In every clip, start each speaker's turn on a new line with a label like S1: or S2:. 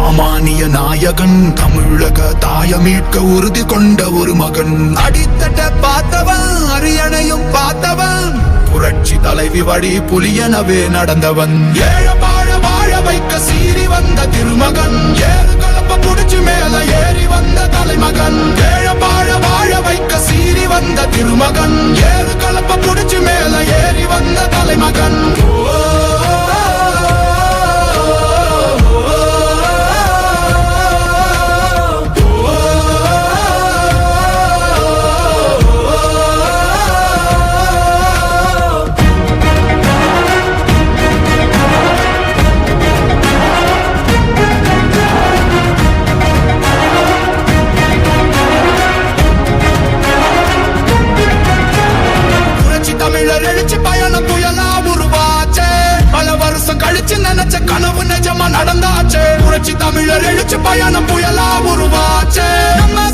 S1: சாமானிய நாயகன் தமிழக தாய மீட்க உறுதி கொண்ட ஒரு மகன். அடித்தட்ட பார்த்தவன் அரியணையும் பார்த்தவன். புரட்சி தலைவி வழி புலியனவே நடந்தவன். ஏழப்பா நினைச்ச கனவு நிஜமா நடந்தாச்சு. புரட்சி தமிழர் எழுச்சி பயணம் புயலா உருவாச்சே. நம்ம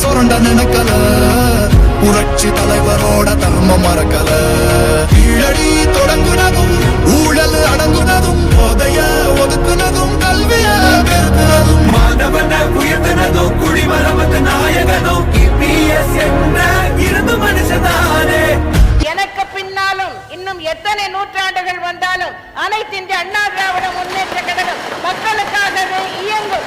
S1: சுரண்ட நினைக்கல. புரட்சி தலைவரோட தர்மம் மறக்கல. கீழடி தொடங்குனதும் ஊழல் அடங்குனதும் போதைய ஒதுக்குனதும் கல்விய பெருக்குனதும்.
S2: மாணவன உயர்த்தினதும் குடிமரமத்து நாயகனும் இபிஎஸ் என்ற இருந்து மனுஷனானே
S3: எனக்கு பின்னாலும் இன்னும் எத்தனை நூற்றாண்டுகள் வந்தாலும் அனைத்து இந்திய அண்ணா திராவிட முன்னேற்ற கழகம் மக்களுக்காகவே இயங்கும்.